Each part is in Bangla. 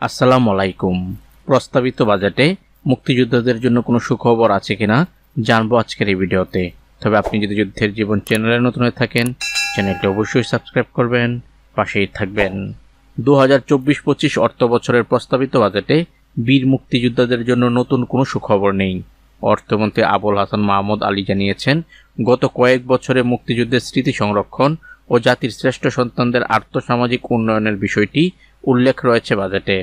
আসসালামু আলাইকুম প্রস্তাবিত বাজেটে মুক্তিযোদ্ধাদের জন্য কোনো সুখবর আছে কিনা জানব আজকের এই ভিডিওতে। তবে আপনি যদি যুদ্ধের জীবন চ্যানেলে নতুন হয়ে থাকেন, চ্যানেলটি অবশ্যই সাবস্ক্রাইব করবেন, পাশেই থাকবেন। দু হাজার চব্বিশ পঁচিশ অর্থ বছরের প্রস্তাবিত বাজেটে বীর মুক্তিযোদ্ধাদের জন্য নতুন কোনো সুখবর নেই। অর্থমন্ত্রী আবুল হাসান মাহমুদ আলী জানিয়েছেন, গত কয়েক বছরে মুক্তিযুদ্ধের স্মৃতি সংরক্ষণ ও জাতির শ্রেষ্ঠ সন্তানদের আর্থসামাজিক উন্নয়নের বিষয়টি উল্লেখ রয়েছে বাজেটে।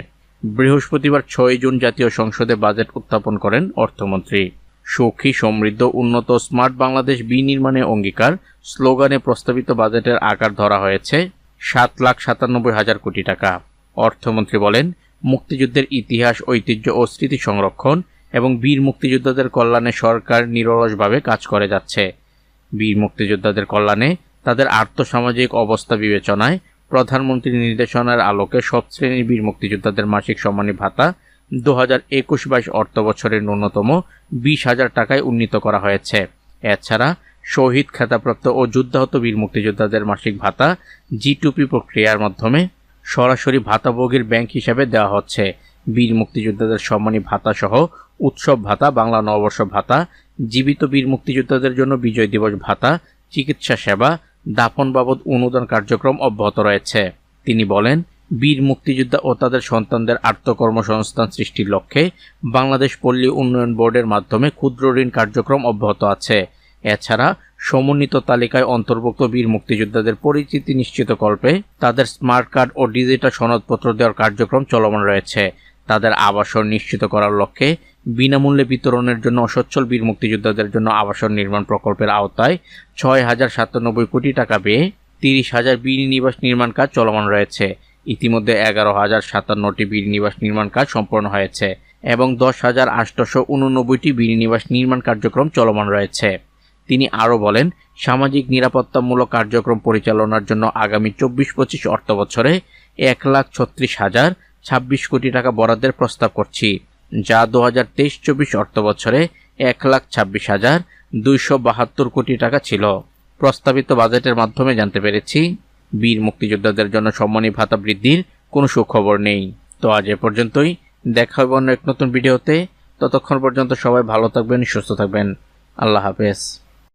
বৃহস্পতিবার ছয় জুন জাতীয় সংসদে বাজেট উত্থাপন করেন অর্থমন্ত্রী। সুখী, সমৃদ্ধ, উন্নত, স্মার্ট বাংলাদেশ বিনির্মাণে অঙ্গীকার। স্লোগানে প্রস্তাবিত বাজেটের আকার ধরা হয়েছে সাত লাখ সাতানব্বই হাজার কোটি টাকা। অর্থমন্ত্রী বলেন, মুক্তিযুদ্ধের ইতিহাস, ঐতিহ্য ও স্মৃতি সংরক্ষণ এবং বীর মুক্তিযোদ্ধাদের কল্যাণে সরকার নিরলসভাবে কাজ করে যাচ্ছে। বীর মুক্তিযোদ্ধাদের কল্যাণে তাদের আর্থসামাজিক অবস্থা বিবেচনায় প্রধানমন্ত্রীর নির্দেশনার আলোকে সব শ্রেণির বীর মুক্তিযোদ্ধাদের মাসিক সম্মানী ভাতা দু হাজার একুশ বাইশ অর্থ বছরের ন্যূনতম বিশ হাজার টাকায় উন্নীত করা হয়েছে। এছাড়া শহীদ খেতাপ্রাপ্ত ও যুদ্ধাহত বীর মুক্তিযোদ্ধাদের মাসিক ভাতা জি টুপি প্রক্রিয়ার মাধ্যমে সরাসরি ভাতাভোগীর ব্যাংক হিসাবে দেওয়া হচ্ছে। বীর মুক্তিযোদ্ধাদের সম্মানী ভাতা সহ উৎসব ভাতা, বাংলা নববর্ষ ভাতা, জীবিত বীর মুক্তিযোদ্ধাদের জন্য বিজয় দিবস ভাতা, চিকিৎসা সেবা দাফন বাবদ অনুদান কার্যক্রম অব্যাহত রয়েছে। তিনি বলেন, বীর মুক্তিযোদ্ধা ও তাদের সন্তানদের আত্মকর্মসংস্থান সৃষ্টির লক্ষ্যে বাংলাদেশ পল্লী উন্নয়ন বোর্ডের মাধ্যমে ক্ষুদ্র ঋণ কার্যক্রম অব্যাহত আছে। এছাড়া, সমন্বিত তালিকায় অন্তর্ভুক্ত বীর মুক্তিযোদ্ধাদের পরিচিতি নিশ্চিত নিশ্চিতকল্পে তাদের স্মার্ট কার্ড ও ডিজিটাল সনদপত্র দেওয়ার কার্যক্রম চলমান রয়েছে। তাদের আবাসন নিশ্চিত করার লক্ষ্যে বিনামূল্যে বিতরণের জন্য অসচ্ছল বীর মুক্তিযোদ্ধাদের জন্য আবাসন নির্মাণ প্রকল্পের আওতায় ছয় হাজার সাতানব্বই কোটি টাকা ব্যয়ে তিরিশ হাজার নিবাস নির্মাণ কাজ চলমান রয়েছে। ইতিমধ্যে এগারো হাজার সাতান্নটি নিবাস নির্মাণ কাজ সম্পন্ন হয়েছে এবং দশ হাজার আটশোশো উননব্বইটি নিবাস নির্মাণ কার্যক্রম চলমান রয়েছে। তিনি আরও বলেন, সামাজিক নিরাপত্তামূলক কার্যক্রম পরিচালনার জন্য আগামী চব্বিশ পঁচিশ অর্থ বছরে এক লাখ ছত্রিশ হাজার ছাব্বিশ কোটি টাকা বরাদ্দের প্রস্তাব করছি। যা দু হাজার তেইশ চব্বিশ অর্থ বছরে এক লাখ ছাব্বিশ হাজার দুইশো বাহাত্তর কোটি টাকা ছিল। প্রস্তাবিত বাজেটের মাধ্যমে জানতে পেরেছি, বীর মুক্তিযোদ্ধাদের জন্য সম্মানী ভাতা বৃদ্ধির কোনো সুখবর নেই। তো আজ এ পর্যন্তই। দেখা হবে অন্য এক নতুন ভিডিওতে। ততক্ষণ পর্যন্ত সবাই ভালো থাকবেন, সুস্থ থাকবেন। আল্লাহ হাফেজ।